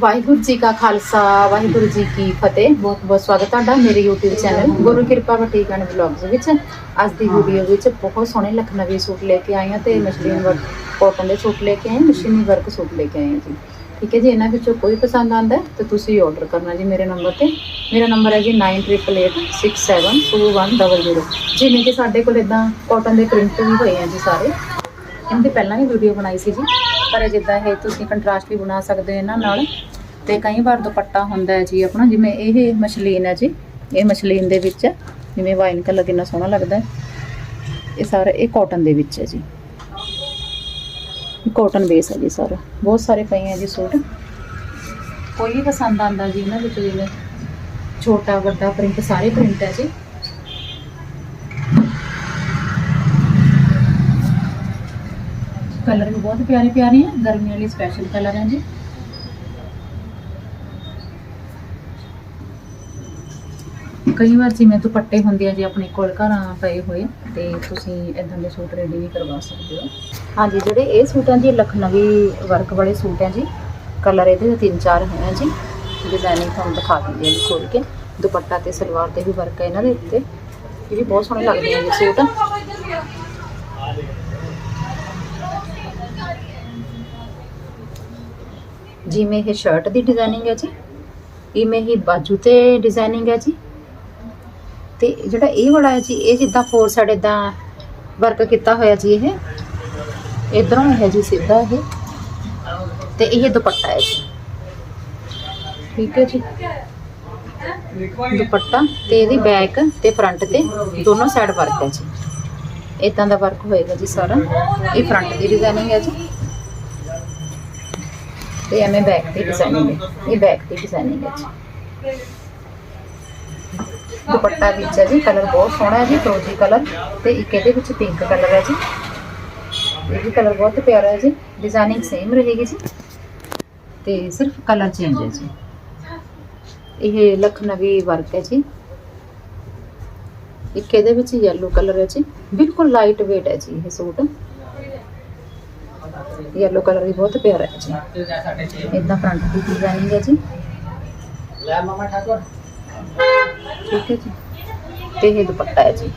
ਵਾਹਿਗੁਰੂ ਜੀ ਕਾ ਖਾਲਸਾ, ਵਾਹਿਗੁਰੂ ਜੀ ਕੀ ਫਤਿਹ। ਬਹੁਤ ਬਹੁਤ ਸਵਾਗਤ ਤੁਹਾਡਾ ਮੇਰੇ YouTube ਚੈਨਲ ਗੁਰੂ ਕਿਰਪਾ ਬਟੀਕ ਐਂਡ ਵਲੌਗਸ ਵਿੱਚ। ਅੱਜ ਦੀ ਵੀਡੀਓ ਵਿੱਚ ਬਹੁਤ ਸੋਹਣੇ ਲਖਨਵੀ ਸੂਟ ਲੈ ਕੇ ਆਏ ਹਾਂ ਤੇ ਮਸ਼ਲੀਨ ਵਰਕ ਕਾਟਨ ਦੇ ਸੂਟ ਲੈ ਕੇ ਆਏ ਮਸ਼ੀਨੀ ਵਰਕ ਸੂਟ ਲੈ ਕੇ ਆਏ ਹਾਂ ਜੀ। ਠੀਕ ਹੈ ਜੀ, ਇਹਨਾਂ ਵਿੱਚੋਂ ਕੋਈ ਪਸੰਦ ਆਂਦਾ ਹੈ ਤਾਂ ਤੁਸੀਂ ਆਰਡਰ ਕਰਨਾ ਜੀ ਮੇਰੇ ਨੰਬਰ ਤੇ। ਮੇਰਾ ਨੰਬਰ ਹੈ ਜੀ 9888672100 ਜਿਵੇਂ ਕਿ ਸਾਡੇ ਕੋਲ ਇਦਾਂ ਕਾਟਨ ਦੇ ਪ੍ਰਿੰਟ ਵੀ ਹੋਏ ਆ ਜੀ ਸਾਰੇ। ਇਹਨਾਂ ਦੀ ਪਹਿਲਾਂ ਵੀ ਵੀਡੀਓ ਬਣਾਈ ਸੀ ਜੀ। ਪਰ ਜਿੱਦਾਂ ਇਹ ਤੁਸੀਂ ਕੰਟਰਾਸਟ ਵੀ ਬਣਾ ਸਕਦੇ ਹੋ ਇਹਨਾਂ ਨਾਲ, ਤੇ ਕਈ ਵਾਰ ਦੁਪੱਟਾ ਹੁੰਦਾ ਹੈ ਜੀ ਆਪਣਾ, ਜਿਵੇਂ ਇਹ ਮਸ਼ਲੀਨ ਹੈ ਜੀ, ਇਹ ਮਸ਼ਲੀਨ ਦੇ ਵਿੱਚ ਹੈ ਜਿਵੇਂ ਵਾਈਨ ਕਲਰ ਕਿੰਨਾ ਸੋਹਣਾ ਲੱਗਦਾ ਹੈ। ਇਹ ਸਾਰਾ, ਇਹ ਕਾਟਨ ਦੇ ਵਿੱਚ ਹੈ ਜੀ। ਕਾਟਨ ਬੇਸ ਹੈ ਜੀ ਸਾਰਾ। ਬਹੁਤ ਸਾਰੇ ਪਏ ਹੈ ਜੀ ਸੂਟ। ਕੋਈ ਵੀ ਪਸੰਦ ਆਂਦਾ ਜੀ ਇਹਨਾਂ ਵਿੱਚ, ਜਿਵੇਂ ਛੋਟਾ, ਵੱਡਾ ਪ੍ਰਿੰਟ ਸਾਰੇ ਪ੍ਰਿੰਟ ਹੈ ਜੀ। ਕਲਰ ਵੀ ਬਹੁਤ ਪਿਆਰੇ ਪਿਆਰੇ ਹੈ ਗਰਮੀਆਂ ਲਈ ਸਪੈਸ਼ਲ ਕਲਰ ਹੈ ਜੀ। ਕਈ ਵਾਰ ਜਿਵੇਂ ਦੁਪੱਟੇ ਹੁੰਦੇ ਆ ਜੀ ਆਪਣੇ ਕੋਲ ਘਰਾਂ ਪਏ ਹੋਏ, ਤੇ ਤੁਸੀਂ ਇਦਾਂ ਦੇ ਸੂਟ ਰੈਡੀ ਵੀ ਕਰਵਾ ਸਕਦੇ ਹੋ। ਹਾਂਜੀ, ਜਿਹੜੇ ਇਹ ਸੂਟ ਆ ਜੀ ਲਖਨਵੀ ਵਰਕ ਵਾਲੇ ਸੂਟ ਹੈ ਜੀ। ਕਲਰ ਇਹਦੇ ਤਿੰਨ ਚਾਰ ਹੈ ਜੀ। ਡਿਜ਼ਾਈਨਿੰਗ ਤੁਹਾਨੂੰ ਦਿਖਾ ਦਿੰਦੀ ਹਾਂ ਜੀ ਖੋਲ ਕੇ। ਦੁਪੱਟਾ ਤੇ ਸਲਵਾਰ ਤੇ ਵੀ ਵਰਕ ਹੈ ਇਹਨਾਂ ਦੇ ਉੱਤੇ। ਇਹ ਵੀ ਬਹੁਤ ਸੋਹਣੇ ਲੱਗਦੇ ਆ ਜੀ ਸੂਟ। ਜਿਵੇਂ ਇਹ ਸ਼ਰਟ ਦੀ ਡਿਜ਼ਾਈਨਿੰਗ ਹੈ ਜੀ, ਇਵੇਂ ਹੀ ਬਾਜੂ ਤੇ ਡਿਜ਼ਾਈਨਿੰਗ ਹੈ ਜੀ। ਤੇ ਜਿਹੜਾ ਇਹ ਵਾਲਾ ਹੈ ਜੀ, ਇਹ ਜਿੱਦਾਂ ਫੋਰ ਸਾਈਡ ਇਦਾਂ ਵਰਕ ਕੀਤਾ ਹੋਇਆ ਜੀ ਇਹ। ਇਧਰੋਂ ਹੈ ਜੀ ਸਿੱਧਾ ਇਹ। ਤੇ ਇਹ ਦੁਪੱਟਾ ਹੈ ਜੀ। ਠੀਕ ਹੈ ਜੀ। ਦੁਪੱਟਾ ਤੇ ਇਹਦੀ ਬੈਕ ਤੇ ਫਰੰਟ ਤੇ ਦੋਨੋਂ ਸਾਈਡ ਵਰਕ ਹੈ ਜੀ। ਇਦਾਂ ਦਾ ਵਰਕ ਹੋਏਗਾ ਜੀ ਸਾਰਾ। ਇਹ ਫਰੰਟ ਦੀ ਡਿਜ਼ਾਈਨਿੰਗ ਹੈ ਜੀ। ਤੇ ਐਵੇਂ ਬੈਕ ਦੀ ਡਿਜ਼ਾਈਨਿੰਗ ਹੈ। ਇਹ ਬੈਕ ਦੀ ਡਿਜ਼ਾਈਨਿੰਗ ਹੈ ਜੀ। ਦੁਪੱਟਾ ਵਿੱਚ ਹੈ ਜੀ ਕਲਰ ਬਹੁਤ ਸੋਹਣਾ ਹੈ ਜੀ ਫਰੋਜ਼ੀ ਕਲਰ ਤੇ ਇੱਕ ਇਹਦੇ ਵਿੱਚ ਪਿੰਕ ਕਲਰ ਹੈ ਜੀ। ਇਹ ਵੀ ਕਲਰ ਬਹੁਤ ਪਿਆਰਾ ਹੈ ਜੀ ਡਿਜ਼ਾਈਨਿੰਗ ਸੇਮ ਰਹੇਗੀ ਜੀ। ਤੇ ਸਿਰਫ ਕਲਰ ਚੇਂਜ ਹੈ ਜੀ। ਇਹ ਲਖਨਵੀ ਵਰਕ ਹੈ ਜੀ। ਇੱਕ ਇਹਦੇ ਵਿੱਚ ਯੈਲੋ ਕਲਰ ਹੈ ਜੀ। ਬਿਲਕੁਲ ਲਾਈਟ weight ਹੈ ਜੀ ਇਹ ਸੂਟ। ਯੈਲੋ ਕਲਰ ਵੀ ਬਹੁਤ ਪਿਆਰਾ ਹੈ ਜੀ ਇਦਾਂ ਫਰੰਟ ਦੀ ਡਿਜ਼ਾਈਨਿੰਗ ਹੈ ਜੀ ਲੈ ਮਾਮਾ ਠਾਕੁਰ ਠੀਕ ਹੈ ਜੀ ਤੇ ਇਹ ਦੁਪੱਟਾ ਹੈ ਜੀ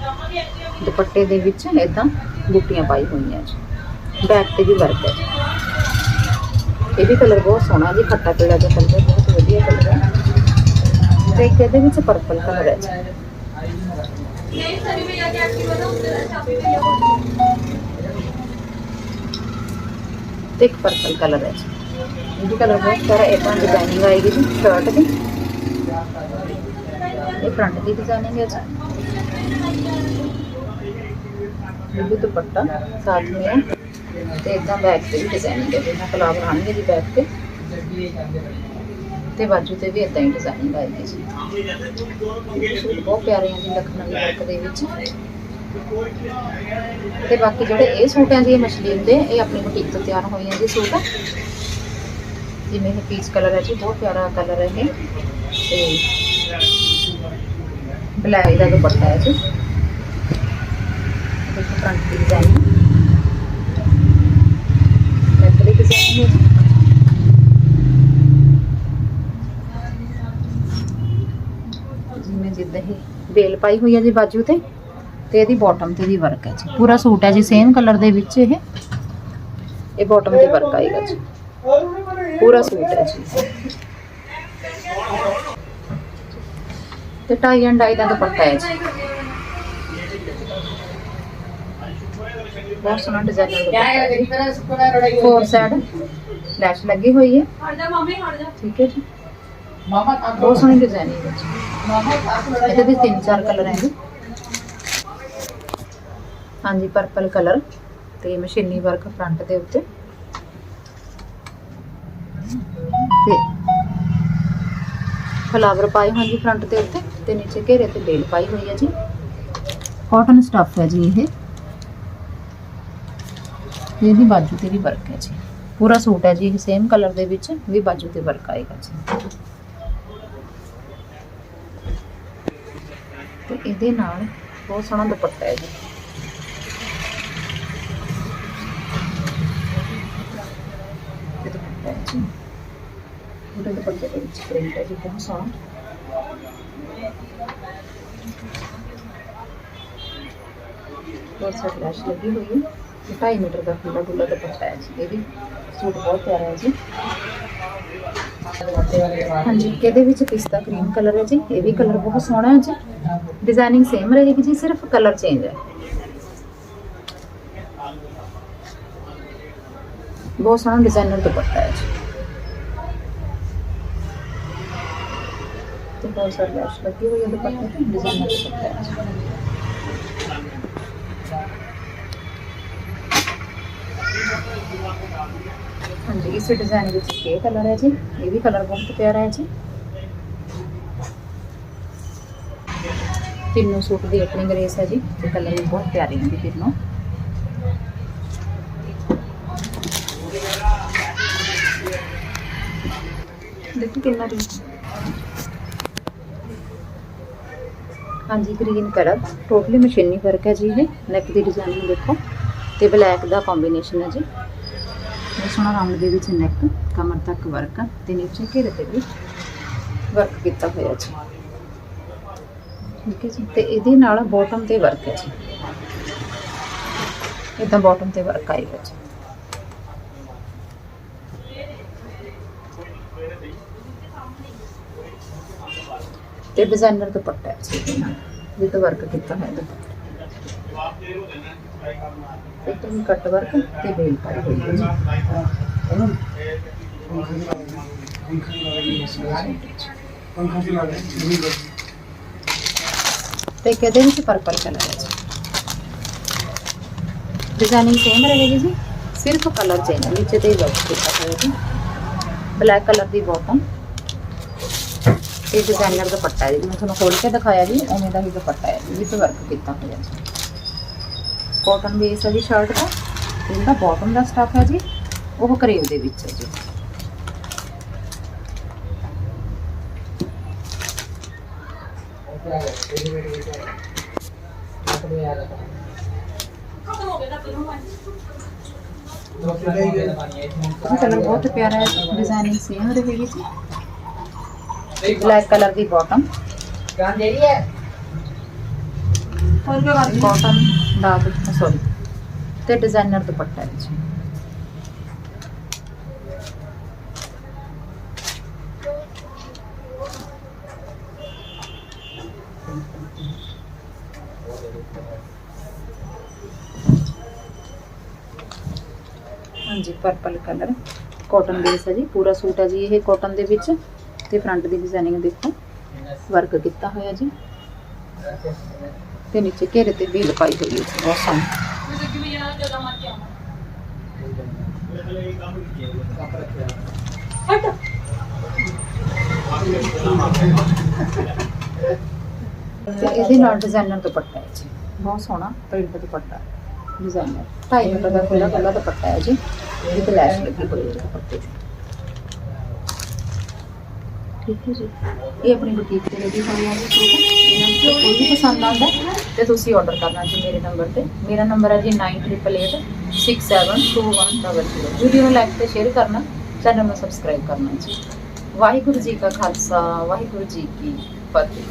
ਦੁਪੱਟੇ ਦੇ ਵਿੱਚ ਇਦਾਂ ਬੂਟੀਆਂ ਪਾਈ ਹੋਈਆਂ ਜੀ ਬੈਕ ਤੇ ਵੀ ਵਰਕ ਹੈ ਜੀ ਇਹ ਵੀ ਕਲਰ ਬਹੁਤ ਸੋਹਣਾ ਜੀ ਖੱਟਾ ਪੀਲਾ ਜਿਹਾ ਕਲਰ ਹੈ, ਬਹੁਤ ਵਧੀਆ ਕਲਰ ਹੈ ਤੇ ਇੱਕ ਇਹਦੇ ਵਿੱਚ ਪਰਪਲ ਕਲਰ ਹੈ ਜੀ। ਤੇ ਇੱਕ ਪਰਪਲ ਕਲਰ ਹੈ। ਜੀ ਇਹ ਵੀ ਕਲਰ ਬਹੁਤ ਸਾਰਾ ਇਦਾਂ ਡਿਜ਼ਾਈਨਿੰਗ ਆਏਗੀ ਜੀ ਸ਼ਰਟ ਦੀ। ਇਹ ਫਰੰਟ ਦੀ ਡਿਜ਼ਾਈਨਿੰਗ ਹੈ ਜੀ। ਇਹ ਵੀ ਦੁਪੱਟਾ ਸਾਥ ਮੇਂ ਹੈ। ਤੇ ਇਦਾਂ ਬੈਕ ਤੇ ਵੀ ਡਿਜ਼ਾਈਨਿੰਗ ਹੈ। ਜਿਵੇਂ ਫਲਾਵਰ ਆਣਗੇ ਜੀ ਬੈਕ ਤੇ। ਤੇ ਬਾਜੂ ਤੇ ਵੀ ਇਦਾਂ ਹੀ ਡਿਜ਼ਾਈਨਿੰਗ ਆਏਗੀ ਜੀ। ਇਹ ਸੂਟ ਬਹੁਤ ਪਿਆਰੇ ਆ ਜੀ, ਲਖਨਵੀ ਵਰਕ ਦੇ ਵਿੱਚ। ਤੇ ਬਾਕੀ ਜਿਹੜੇ ਇਹ ਸੂਟ ਹੈ ਜੀ ਮਸ਼ਲੀਨ ਦੇ, ਇਹ ਆਪਣੀ ਬੁਟੀਕ ਤੋਂ ਤਿਆਰ ਹੋਏ ਆ ਜੀ ਸੂਟ। ਜਿਵੇਂ ਇਹ ਪੀਚ ਕਲਰ ਹੈ ਜੀ, ਬਹੁਤ ਪਿਆਰਾ ਕਲਰ ਹੈ ਇਹ। ਤੇ ਬਲੈਕ ਦਾ ਦੁਪੱਟਾ ਹੈ ਜੀ। ਦੇਖੋ ਫਰੰਟ ਦੀ ਡਿਜ਼ਾਈਨ ਬੈਕ ਦੀ ਡਿਜ਼ਾਈਨ ਹੈ ਜੀ। ਜਿਵੇਂ ਜਿੱਦਾਂ ਇਹ ਬੇਲ ਪਾਈ ਹੋਈ ਹੈ ਜੀ ਬਾਜੂ ਤੇ। ਤੇ ਇਹਦੀ ਬਾਟਮ ਤੇ ਵੀ ਵਰਕ ਹੈ ਜੀ। ਪੂਰਾ ਸੂਟ ਹੈ ਜੀ ਸੇਮ ਕਲਰ ਦੇ ਵਿੱਚ ਇਹ। ਇਹ ਬਾਟਮ ਤੇ ਵਰਕ ਆਏਗਾ ਜੀ। ਪੂਰਾ ਸੂਟ ਹੈ ਜੀ। ਤੇ ਟਾਈ ਐਂਡ ਡਾਈ ਦਾ ਦੁਪੱਟਾ ਹੈ ਜੀ। ਬਹੁਤ ਸੋਹਣਾ ਡਿਜ਼ਾਈਨ ਦਾ ਦੁਪੱਟਾ। ਹੈ ਜੀ ਫੋਰ ਸਾਈਡ ਲੈਸ਼ ਲੱਗੀ ਹੋਈ ਹੈ। ਠੀਕ ਹੈ ਜੀ। ਮਾਮਾ ਬਹੁਤ ਸੋਹਣੀ ਡਿਜ਼ਾਈਨਿੰਗ ਹੈ ਜੀ। ਮਾਮਾ ਠਾਕੁਰ ਇਹਦੇ ਵਿੱਚ ਤਿੰਨ ਚਾਰ ਕਲਰ ਹੈ ਜੀ। ਹਾਂਜੀ ਪਰਪਲ ਕਲਰ ਤੇ ਮਸ਼ੀਨੀ ਵਰਕ ਫਰੰਟ ਦੇ ਉੱਤੇ। ਤੇ ਫਲਾਵਰ ਪਾਏ ਹੋਏ ਜੀ ਫਰੰਟ ਦੇ ਉੱਤੇ ਤੇ ਨੀਚੇ ਘੇਰੇ ਤੇ ਬੇਲ ਪਾਈ ਹੋਈ ਹੈ ਜੀ। ਕਾਟਨ ਸਟੱਫ ਹੈ ਜੀ ਇਹ। ਇਹਦੀ ਬਾਜੂ ਤੇ ਵੀ ਵਰਕ ਹੈ ਜੀ। ਪੂਰਾ ਸੂਟ ਹੈ ਜੀ ਇਹ ਸੇਮ ਕਲਰ ਦੇ ਵਿੱਚ ਵੀ ਬਾਜੂ ਤੇ ਵਰਕ ਆਏਗਾ ਜੀ। ਤੇ ਇਹਦੇ ਨਾਲ ਬਹੁਤ ਸੋਹਣਾ ਦੁਪੱਟਾ ਹੈ ਜੀ। ਇਹ ਦੁਪੱਟਾ ਹੈ ਜੀ ਉਹਦੇ ਦੁਪੱਟੇ ਦੇ ਵਿੱਚ ਪ੍ਰਿੰਟ ਹੈ ਜੀ ਬਹੁਤ ਸੋਹਣਾ ਬਹੁਤ ਸਾਰੀ ਲੈਸ਼ ਲੱਗੀ ਹੋਈ ਹੈ ਇਹ 2.5 ਮੀਟਰ ਦਾ ਖੁੱਲਾ ਡੁੱਲਾ ਦੁਪੱਟਾ ਹੈ ਜੀ ਇਹ ਵੀ ਸੂਟ ਬਹੁਤ ਪਿਆਰਾ ਹੈ ਜੀ ਹਾਂਜੀ ਇਹਦੇ ਵਿੱਚ ਪਿਸਤਾ ਕਰੀਮ ਕਲਰ ਹੈ ਜੀ ਇਹ ਵੀ ਕਲਰ ਬਹੁਤ ਸੋਹਣਾ ਹੈ ਜੀ ਡਿਜ਼ਾਈਨਿੰਗ ਸੇਮ ਰਹੇਗੀ ਜੀ ਸਿਰਫ ਕਲਰ ਚੇਂਜ ਹੈ ਬਹੁਤ ਸੋਹਣਾ ਡਿਜ਼ਾਈਨਰ ਦੁਪੱਟਾ ਹੈ ਜੀ ਤੇ ਬਹੁਤ ਸਾਰੀ ਲੈਸ਼ ਲੱਗੀ ਹੋਈ ਹੈ ਦੁਪੱਟੇ ਤੇ ਡਿਜ਼ਾਈਨਰ ਦੁਪੱਟਾ ਹੈ ਜੀ ਹਾਂਜੀ, ਇਸ ਡਿਜ਼ਾਈਨ ਵਿੱਚ ਇਹ ਕਲਰ ਹੈ ਜੀ, ਇਹ ਵੀ ਕਲਰ ਬਹੁਤ ਪਿਆਰਾ ਹੈ ਜੀ। ਤਿੰਨੋਂ ਸੂਟ ਦੀ ਆਪਣੀ ਗ੍ਰੇਸ ਹੈ ਜੀ, ਤੇ ਕਲਰ ਵੀ ਬਹੁਤ ਪਿਆਰੇ ਨੇ ਜੀ ਤਿੰਨੋਂ। ਦੇਖੋ ਕਿੰਨਾ ਦੀ ਹਾਂਜੀ ਗ੍ਰੀਨ ਕਲਰ ਟੋਟਲੀ ਮਸ਼ੀਨੀ ਵਰਕ ਹੈ ਜੀ ਇਹ। ਨੈਕ ਦੀ ਡਿਜ਼ਾਈਨਿੰਗ ਦੇਖੋ। ਤੇ ਬਲੈਕ ਦਾ ਕੰਬੀਨੇਸ਼ਨ ਹੈ ਜੀ। ਬਹੁਤ ਸੋਹਣਾ ਰੰਗ ਦੇ ਵਿੱਚ ਨੈਕ ਕਮਰ ਤੱਕ ਵਰਕ ਆ। ਤੇ ਨੀਚੇ ਘੇਰੇ ਤੇ ਵੀ ਵਰਕ ਕੀਤਾ ਹੋਇਆ ਜੀ। ਠੀਕ ਹੈ ਜੀ। ਤੇ ਇਹਦੇ ਨਾਲ ਬਾਟਮ ਤੇ ਵਰਕ ਹੈ ਜੀ। ਇਦਾਂ ਬਾਟਮ ਤੇ ਵਰਕ ਆਈ ਆਏਗਾ ਜੀ। ਤੇ ਡਿਜ਼ਾਈਨਰ ਦੁਪੱਟਾ ਹੈ ਜੀ। ਇਹਦੇ ਵਰਕ ਕੀਤਾ ਹੋਇਆ ਦੁਪੱਟਾ ਇੱਕਦਮ ਕੱਟ ਵਰਕ ਤੇ ਬੇਲ ਪਾਈ ਹੋਈ ਹੈ ਜੀ। ਤੇ ਇੱਕ ਵਿੱਚ ਪਰਪਲ ਕਲਰ ਹੈ ਜੀ? ਡਿਜ਼ਾਈਨਿੰਗ ਸੇਮ ਰਹੇਗੀ ਜੀ। ਸਿਰਫ ਕਲਰ ਚੇਂਜ ਨੀਚੇ ਤੇ ਵਰਕ ਕੀਤਾ ਹੋਇਆ ਜੀ। ਬਲੈਕ ਕਲਰ ਦੀ ਬਾਟਮ ਇਹ ਡਿਜ਼ਾਈਨਰ ਦੁਪੱਟਾ ਹੈ ਜੀ। ਮੈਂ ਤੁਹਾਨੂੰ ਖੋਲ ਕੇ ਦਿਖਾਇਆ ਜੀ ਉਵੇਂ ਦਾ ਹੀ ਦੁਪੱਟਾ ਹੈ ਵਿੱਚ ਵਰਕ ਕੀਤਾ ਹੋਇਆ ਜੀ। ਕਾਟਨ ਬੇਸ ਹੈ ਜੀ ਸ਼ਰਟ ਦਾ ਜਿਹੜਾ ਬਾਟਮ ਦਾ ਸਟਫ ਹੈ ਜੀ ਉਹ ਕਰੇਵ ਦੇ ਵਿੱਚ ਹੈ ਜੀ। ਇਹ ਕਲਰ ਬਹੁਤ ਪਿਆਰਾ ਹੈ ਡਿਜ਼ਾਈਨਿੰਗ ਸੇਮ ਰਹੇਗੀ ਜੀ। ਬਲੈਕ ਕਲਰ ਦੀ ਬਾਟਮ ਗਾਂ ਜਿਹੜੀ ਹੈ ਹੋਰ ਕੀ ਬਾਤ ਕਾਟਨ ਦਾ ਸੌਰੀ ਤੇ ਡਿਜ਼ਾਈਨਰ ਦੁਪੱਟਾ ਹੈ ਜੀ। ਹਾਂਜੀ ਪਰਪਲ ਕਲਰ ਕਾਟਨ ਬੇਸ ਹੈ ਜੀ ਪੂਰਾ ਸੂਟ ਹੈ ਜੀ ਇਹ ਕਾਟਨ ਦੇ ਵਿੱਚ। ਤੇ ਫਰੰਟ ਦੀ ਡਿਜ਼ਾਈਨਿੰਗ ਦੇਖੋ। ਵਰਕ ਕੀਤਾ ਹੋਇਆ ਜੀ। ਤੇ ਨੀਚੇ ਘੇਰੇ ਤੇ ਵੀ ਲਪਾਈ ਹੋਈ ਹੈ। ਜੀ, ਬਹੁਤ ਸੋਹਣੀ। ਤੇ ਇਹਦੇ ਨਾਲ ਡਿਜ਼ਾਈਨਰ ਦੁਪੱਟਾ ਹੈ ਜੀ। ਬਹੁਤ ਸੋਹਣਾ ਪ੍ਰਿੰਟ ਦੁਪੱਟਾ। ਡਿਜ਼ਾਈਨਰ 2.5 ਮੀਟਰ ਦਾ ਖੁੱਲਾ ਖੁੱਲਾ ਦੁਪੱਟਾ ਹੈ ਜੀ। ਇਹਦੇ ਲੈਸ਼ ਲੱਗੀ ਹੋਈ ਹੈ ਦੁਪੱਟੇ ਤੇ ਠੀਕ ਹੈ ਜੀ। ਇਹ ਆਪਣੀ ਬੁਟੀਕ ਤੇ ਲੱਗੀ ਹੋਈ ਹੈ ਜੀ ਸੂਟ ਇਹਨਾਂ ਨੂੰ ਕੋਈ ਵੀ ਪਸੰਦ ਆਉਂਦਾ ਹੈ, ਤੇ ਤੁਸੀਂ ਆਰਡਰ ਕਰਨਾ ਜੀ ਮੇਰੇ ਨੰਬਰ ਤੇ। ਮੇਰਾ ਨੰਬਰ ਹੈ ਜੀ 9888672100 ਵੀਡੀਓ ਨੂੰ ਲਾਈਕ ਤੇ ਸ਼ੇਅਰ ਕਰਨਾ ਚੈਨਲ ਨੂੰ ਸਬਸਕ੍ਰਾਈਬ ਕਰਨਾ ਜੀ। ਵਾਹਿਗੁਰੂ ਜੀ ਕਾ ਖਾਲਸਾ, ਵਾਹਿਗੁਰੂ ਜੀ ਕੀ ਫਤਿਹ।